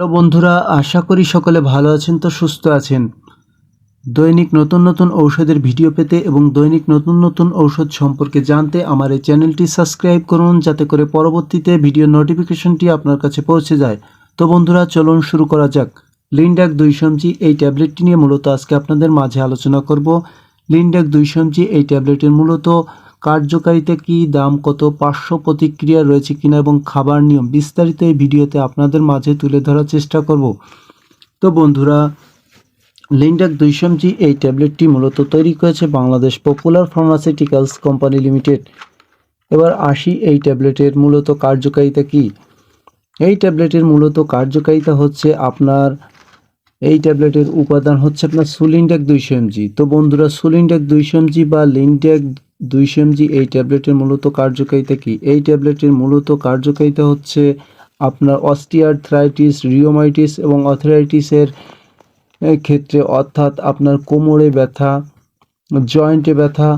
Hello বন্ধুরা, আশা করি সকলে ভালো আছেন তো সুস্থ আছেন। দৈনিক নতুন নতুন ঔষধের ভিডিও পেতে এবং দৈনিক নতুন নতুন ঔষধ সম্পর্কে জানতে আমার এই চ্যানেলটি সাবস্ক্রাইব করুন যাতে করে পরবর্তীতে ভিডিও নোটিফিকেশনটি আপনার কাছে পৌঁছে যায়। তো বন্ধুরা, চলুন শুরু করা যাক। লিনডাক দুই সমজি এই ট্যাবলেটটি নিয়ে মূলত আজকে আপনাদের মাঝে আলোচনা করব। লিনডাক দুই সমজি এই ট্যাবলেটের মূলত কার্যকারিতা কি, দাম কত, পার্শ্ব প্রতিক্রিয়া রয়েছে কিনা এবং খাবার নিয়ম বিস্তারিত এই ভিডিওতে আপনাদের মাঝে তুলে ধরার চেষ্টা করব। তো বন্ধুরা, লিনডাক দুইশম জি এই ট্যাবলেটটি মূলত তৈরি করেছে Bangladesh popular pharmaceuticals company limited. এবার আসি এই ট্যাবলেটের মূলত কার্যকারিতা কি। এই ট্যাবলেটের মূলত কার্যকারিতা হচ্ছে আপনার, এই ট্যাবলেটের উপাদান হচ্ছে আপনার সুলিনডেক দুইশো এমজি তো বন্ধুরা, সুলিনডেক দুইশো এমজি বা লিনডেক দুইশো এমজি এই ট্যাবলেটের মূলত কার্যকারিতা কি? এই ট্যাবলেটের মূলত কার্যকারিতা হচ্ছে আপনার অস্টিয়ারথ্রাইটিস, রিওমাইটিস এবং অথরাইটিসের ক্ষেত্রে অর্থাৎ আপনার কোমরে ব্যথা, জয়েন্টে ব্যথা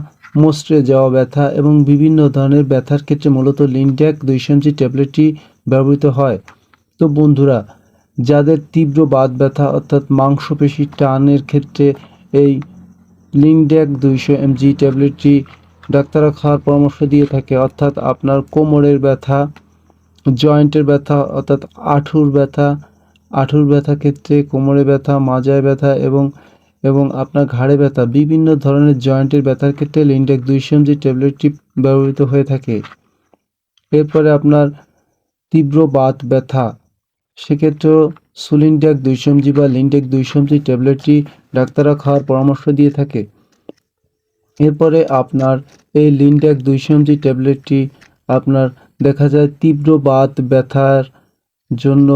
মোস্টে যাওয়া ব্যথা এবং বিভিন্ন ধরনের ব্যথার ক্ষেত্রে মূলত লিনড্যাক দুইশো এমজি ট্যাবলেটটি ব্যবহৃত হয়। তো বন্ধুরা, যাদের তীব্র বাত ব্যথা অর্থাৎ মাংসপেশি টানের ক্ষেত্রে এই লিংড্যাক দুইশো এমজি ট্যাবলেটটি ডাক্তাররা খাওয়ার পরামর্শ দিয়ে থাকে, অর্থাৎ আপনার কোমরের ব্যথা, জয়েন্টের ব্যথা, অর্থাৎ আঁঠুর ব্যথা আঁঠুর ব্যথা ক্ষেত্রে কোমরে ব্যথা, মাজায় ব্যথা এবং এবং আপনার ঘাড়ে ব্যথা, বিভিন্ন ধরনের জয়েন্টের ব্যথার ক্ষেত্রে লিনডেক দুইশো এমজি ট্যাবলেটটি ব্যবহৃত হয়ে থাকে। এরপরে আপনার তীব্র বাত ব্যথা, সেক্ষেত্রেও সুলিনডেক দুইশো এমজি বা লিনডেক দুইশো এমজি ট্যাবলেটটি ডাক্তাররা খাওয়ার পরামর্শ দিয়ে থাকে। এরপরে আপনার এই লিনডেক দুইশো এমজি ট্যাবলেটটি আপনার দেখা যায় তীব্র বাত ব্যথার জন্য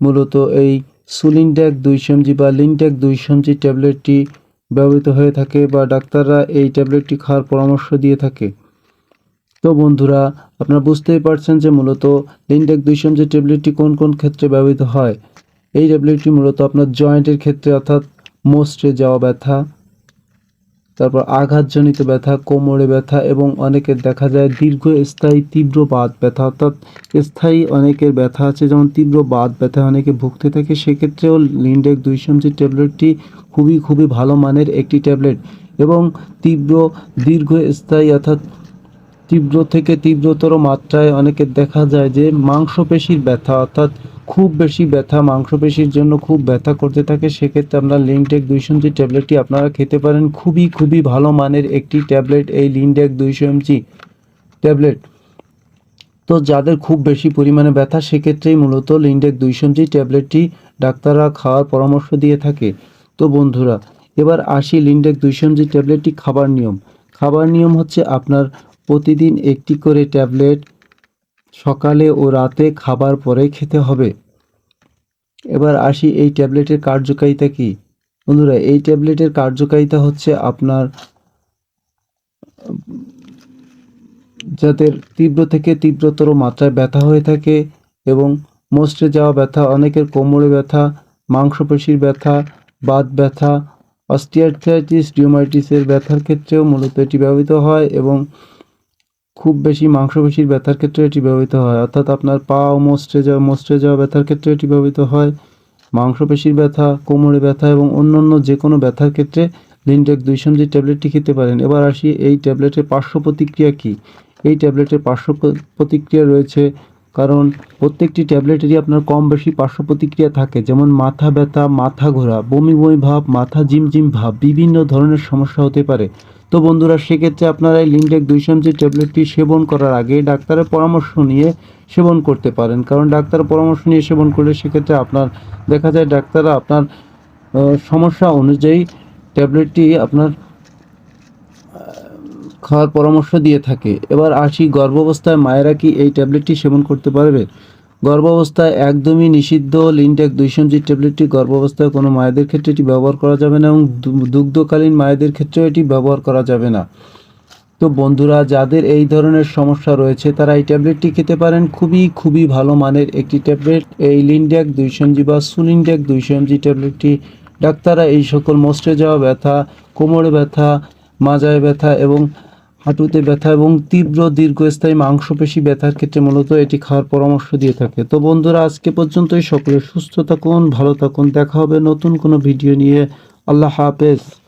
মূলত এই সুলিনডেক দুইশো এমজি বা লিনডেক দুইশো এমজি ট্যাবলেটটি ব্যবহৃত হয়ে থাকে বা ডাক্তাররা এই ট্যাবলেটটি খাওয়ার পরামর্শ দিয়ে থাকে। তো বন্ধুরা, আপনারা বুঝতেই পারছেন যে মূলত লিনডেক দুইশো এমজি ট্যাবলেটটি কোন কোন ক্ষেত্রে ব্যবহৃত হয়? এই ট্যাবলেটটি মূলত আপনার জয়েন্টের ক্ষেত্রে অর্থাৎ মোস্টে যাওয়া ব্যথা তারপর আঘাতজনিত ব্যথা, কোমরে ব্যথা এবং অনেকের দেখা যায় দীর্ঘস্থায়ী তীব্র বাত ব্যথা। অর্থাৎ স্থায়ী অনেকের ব্যথা আছে, যেমন তীব্র বাত ব্যথা অনেকে ভুগতে থাকে। সেক্ষেত্রেও লিন্ডেক দুই ট্যাবলেটটি খুবই খুবই ভালো মানের একটি ট্যাবলেট এবং তীব্র দীর্ঘস্থায়ী অর্থাৎ তীব্র থেকে তীব্রতর মাত্রায় অনেকের দেখা যায় যে মাংসপেশির ব্যথা, অর্থাৎ খুব বেশি ব্যথা, মাংসপেশির জন্য খুব ব্যথা করতে থাকে, সেক্ষেত্রে আপনার লিনডেক দুইশো এমজি ট্যাবলেটটি আপনারা খেতে পারেন। খুবই খুবই ভালো মানের একটি ট্যাবলেট, এই লিনডেক দুইশো এমজি ট্যাবলেট। তো যাদের খুব বেশি পরিমাণে ব্যথা, সেক্ষেত্রেই মূলত লিনডেক দুইশো এমজি ট্যাবলেটটি ডাক্তাররা খাওয়ার পরামর্শ দিয়ে থাকে। তো বন্ধুরা, এবার আসি লিনডেক দুইশো এমজি ট্যাবলেটটি খাবার নিয়ম। খাবার নিয়ম হচ্ছে আপনার প্রতিদিন একটি করে ট্যাবলেট সকালে ও রাতে খাবার পরে খেতে হবে। এবার আসি এই ট্যাবলেটের কার্যকারিতা কি? বন্ধুরা, এই ট্যাবলেটের কার্যকারিতা হচ্ছে আপনার, যাদের তীব্র থেকে তীব্রতর মাত্রায় ব্যথা হয়ে থাকে এবং মোস্টে যাওয়া ব্যথা, অনেকের কোমরে ব্যথা, মাংসপেশির ব্যথা, বাত ব্যথা অস্টিয়ারথাইটিস রিউমাইটিসের ব্যথার ক্ষেত্রেও মূলত এটি ব্যবহৃত হয় এবং খুব বেশি মাংসপেশির ব্যথার ক্ষেত্রে এটি ব্যবহৃত হয়। অর্থাৎ আপনার পা ও মোস্টে যাওয়া মোস্টে যাওয়া ব্যথার ক্ষেত্রে এটি ব্যবহৃত হয়। মাংসপেশির ব্যথা, কোমরে ব্যথা এবং অন্যান্য যে কোনো ব্যথার ক্ষেত্রে লিনডেক দুই এমজি ট্যাবলেটটি খেতে পারেন। এবার আসি এই ট্যাবলেটের পার্শ্ব প্রতিক্রিয়া কী? এই ট্যাবলেটের পার্শ্ব প্রতিক্রিয়া রয়েছে কারণ প্রত্যেকটি ট্যাবলেটেরই আপনার কম বেশি পার্শ্ব প্রতিক্রিয়া থাকে, যেমন মাথা ব্যথা, মাথা ঘোরা, বমি বমি ভাব, মাথা জিমজিম ভাব, বিভিন্ন ধরনের সমস্যা হতে পারে। তো বন্ধুরা, সেক্ষেত্রে আপনারা এই লিংডেক দুইশো এমজি ট্যাবলেটটি সেবন করার আগে ডাক্তারের পরামর্শ নিয়ে সেবন করতে পারেন। কারণ ডাক্তারের পরামর্শ নিয়ে সেবন করলে সেক্ষেত্রে আপনার, দেখা যায় ডাক্তাররা আপনার সমস্যা অনুযায়ী ট্যাবলেটটি আপনার খাওয়ার পরামর্শ দিয়ে থাকে। এবার আসি গর্ভাবস্থায় মায়েরা কি এই ট্যাবলেটটি সেবন করতে পারবে? গর্ভাবস্থায় একদমই নিষিদ্ধ লিনটেক দুইশো জি ট্যাবলেটটি গর্ভাবস্থায় কোনো মায়েদের ক্ষেত্রে এটি ব্যবহার করা যাবে না এবং দুগ্ধকালীন মায়েদের ক্ষেত্রেও এটি ব্যবহার করা যাবে না। তো বন্ধুরা, যাদের এই ধরনের সমস্যা রয়েছে, তারা এই ট্যাবলেটটি খেতে পারেন। খুবই খুবই ভালো মানের একটি ট্যাবলেট। এই লিনডেক দুইশো এমজি বা সুলিনডেক দুইশো এমজি ট্যাবলেটটি, ডাক্তাররা এই সকল মস্টে যাওয়া ব্যথা, কোমরে ব্যথা, মাজায় ব্যথা এবং হাঁটুতে ব্যথা এবং তীব্র দীর্ঘস্থায়ী মাংসপেশি ব্যথার ক্ষেত্রে মূলত এটি খাওয়ার পরামর্শ দিয়ে থাকে। তো বন্ধুরা, আজকে পর্যন্তই। সকলে সুস্থ থাকুন, ভালো থাকুন। দেখা হবে নতুন কোনো ভিডিও নিয়ে। আল্লাহ হাফেজ।